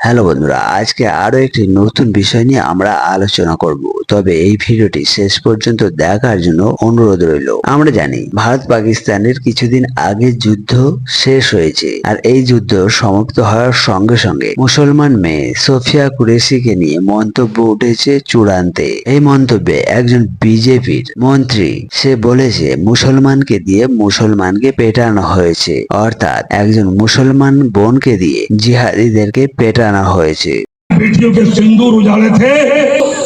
Hello বন্ধুরা, আজকে আরও একটি নতুন বিষয় নিয়ে আমরা আলোচনা করব। তবে এই ভিডিওটি শেষ পর্যন্ত দেখার জন্য অনুরোধ রইল। আমরা জানি, ভারত পাকিস্তানের কিছুদিন আগে যুদ্ধ শেষ হয়েছে আর এই যুদ্ধ সমাপ্ত হওয়ার সঙ্গে সঙ্গে মুসলমান মেয়ে সোফিয়া কুরেশিকে নিয়ে মন্তব্য উঠেছে চূড়ান্তে। এই মন্তব্যে একজন বিজেপির মন্ত্রী, সে বলেছে, মুসলমানকে দিয়ে মুসলমানকে পেটানো হয়েছে। অর্থাৎ একজন মুসলমান বোনকে দিয়ে জিহাদিদেরকে পেটানো হয়েছে बेटियों के सिंदूर उजाले थे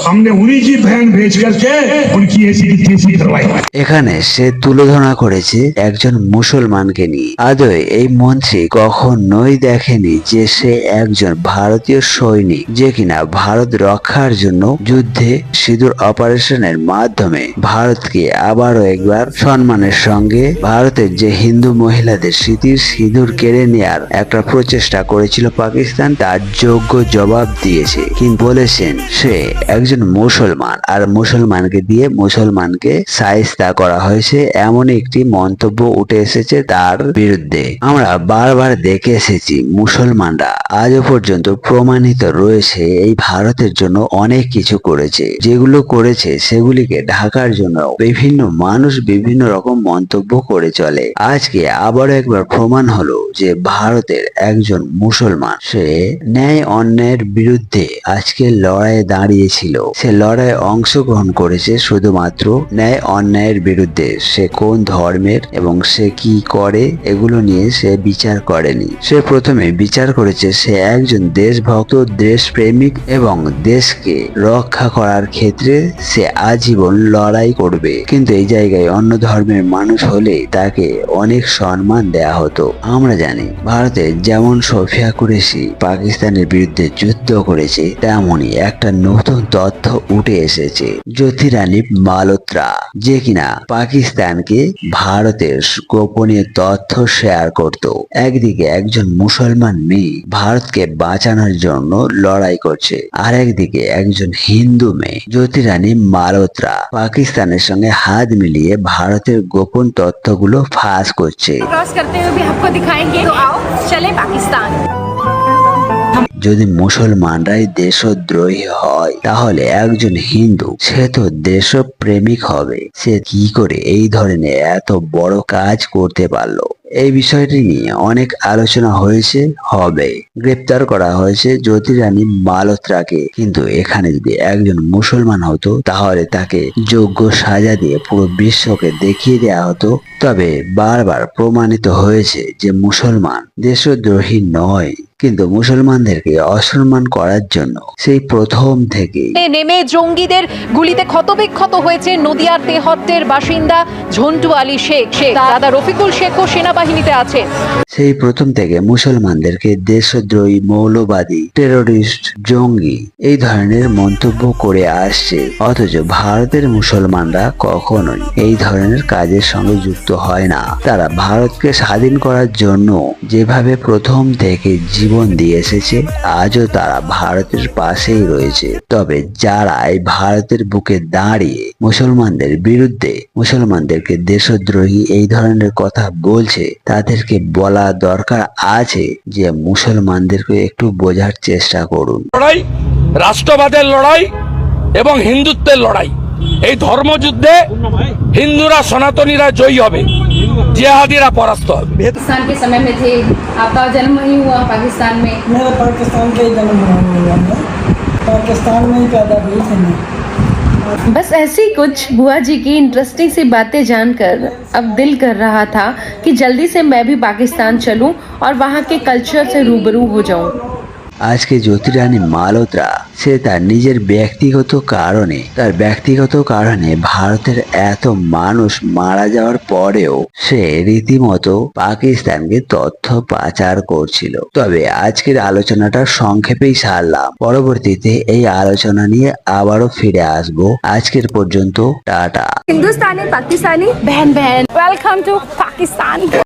हमने उन्हीं की बहन भेज करके उनकी ऐसी की तेजी करवाई এখানে সে তুলোধনা করেছে একজন মুসলমানকে নিয়ে আদৌ এই মন্ত্রী কখনোই দেখেনি যে সে একজন ভারতীয় সৈনিক যে কিনা ভারত রক্ষার জন্য যুদ্ধে সিঁদুর অপারেশনের মাধ্যমে ভারতকে আবারও একবার সম্মানের সঙ্গে ভারতের যে হিন্দু মহিলাদের স্মৃতির সিঁদুর কেড়ে নেয়ার একটা প্রচেষ্টা করেছিল পাকিস্তান তার যোগ্য জবাব দিয়েছে কিন্তু বলেছেন সে একজন মুসলমান, আর মুসলমানকে দিয়ে মুসলমানকে সাইস্তা করা হয়েছে। এমন একটি মন্তব্য উঠে এসেছে তার বিরুদ্ধে। আমরা বারবার দেখে এসেছি মুসলমানরা আজও পর্যন্ত প্রমাণিত রয়েছে এই ভারতের জন্য অনেক কিছু করেছে। যেগুলো করেছে সেগুলিকে ঢাকার জন্য বিভিন্ন মানুষ বিভিন্ন রকম মন্তব্য করে চলে। আজকে আবার একবার প্রমাণ হলো যে ভারতের একজন মুসলমান, সে ন্যায় অন্যায়ের বিরুদ্ধে আজকে লড়াইয়ে দাঁড়িয়েছিল। সে লড়াইয়ে অংশগ্রহণ করেছে শুধুমাত্র ন্যায় অন্যায়ের বিরুদ্ধে। সে কোন ধর্মের এবং সে কি করে এগুলো নিয়ে সে বিচার করেনি। সে প্রথমে বিচার করেছে সে একজন দেশভক্ত, দেশপ্রেমিক এবং দেশকে রক্ষা করার ক্ষেত্রে সে আজীবন লড়াই করবে। কিন্তু এই জায়গায় অন্য ধর্মের মানুষ হলে তাকে অনেক সম্মান দেয়া হতো। আমরা জানি, ভারতে যেমন সোফিয়া কুরেশি পাকিস্তানের বিরুদ্ধে যুদ্ধ করেছে, তেমনই একটা নতুন তথ্য উঠে এসেছে জ্যোতিরানী মালোত্রা যে কিনা পাকিস্তানকে ভারতের গোপনীয় তথ্য শেয়ার করত একদিকে একজন মুসলমান মেয়ে ভারতকে বাঁচানোর জন্য লড়াই করছে আর একদিকে একজন হিন্দু মেয়ে জ্যোতিরানী মালোত্রা পাকিস্তানের সঙ্গে হাত মিলিয়ে ভারতের গোপন তথ্যগুলো ফাঁস করছে क्रॉस करते हुए भी आपको दिखाएंगे तो आओ चले पाकिस्तान যদি মুসলমানরাই দেশদ্রোহী হয়, তাহলে একজন হিন্দু, সে তো দেশপ্রেমিক হবে। সে কি করে এই ধরনের এত বড় কাজ করতে পারল? এই বিষয়টি নিয়ে অনেক আলোচনা হয়েছে, হবে। গ্রেপ্তার করা হয়েছে জ্যোতিরানী মালোত্রাকে। কিন্তু এখানে যদি একজন মুসলমান হতো, তাহলে তাকে যোগ্য সাজা দিয়ে পুরো বিশ্বকে দেখিয়ে দেওয়া হতো। তবে বারবার প্রমাণিত হয়েছে যে মুসলমান দেশদ্রোহী নয়। কিন্তু মুসলমানদেরকে অসম্মান করার জন্য সেই প্রথম থেকে নেমে জঙ্গিদের গুলিতে ক্ষতবিক্ষত হয়েছে নদিয়ার তেহট্টের বাসিন্দা ঝন্টু আলী শেখ। শেখ দাদা রফিকুল শেখ ও শেখও সেনাবাহিনীতে আছেন সেই প্রথম থেকে মুসলমানদেরকে দেশদ্রোহী, মৌলবাদী টেরোরিস্ট জঙ্গি এই ধরনের মন্তব্য করে আসছে। অথচ ভারতের মুসলমানরা কখনোই এই ধরনের কাজের সঙ্গে যুক্ত হয় না। তারা ভারতকে স্বাধীন করার জন্য যেভাবে প্রথম থেকে জীবন দিয়ে এসেছে, আজও তারা ভারতের পাশেই রয়েছে। তবে যারা এই ভারতের বুকে দাঁড়িয়ে মুসলমানদের বিরুদ্ধে মুসলমানদেরকে দেশদ্রোহী এই ধরনের কথা বলছে তাদেরকে বলা দরকার আছে যে মুসলমানদেরকে একটু বোঝার চেষ্টা করুন লড়াই রাষ্ট্রবাদের লড়াই এবং হিন্দুত্বের লড়াই এই ধর্মযুদ্ধে হিন্দুরা সনাতনীরা জয়ী হবে জিহাদিরা পরাস্ত হবে पाकिस्तान के समय में थे आपका जन्म ही हुआ पाकिस्तान में मेरा पाकिस्तान का ही जन्म हुआ है पाकिस्तान में ही पैदा हुई थी मैं बस ऐसी कुछ बुआ जी की इंटरेस्टिंग सी बातें जानकर अब दिल कर रहा था कि जल्दी से मैं भी पाकिस्तान चलूँ और वहाँ के कल्चर से रूबरू हो जाऊँ। আজকে জ্যোতিরানী মালোত্রা সে তার নিজের ব্যক্তিগত কারণে তার ব্যক্তিগত কারণে ভারতের এত মানুষ মারা যাওয়ার পরেও সে রীতিমতো পাকিস্তানকে তথ্য পাচার করছিল। তবে আজকের আলোচনাটা সংক্ষেপেই সারলাম। পরবর্তীতে এই আলোচনা নিয়ে আবারও ফিরে আসব। আজকের পর্যন্ত টাটা। হিন্দুস্তানি পাকিস্তানি ভ্যান ভ্যান। Welcome to Pakistan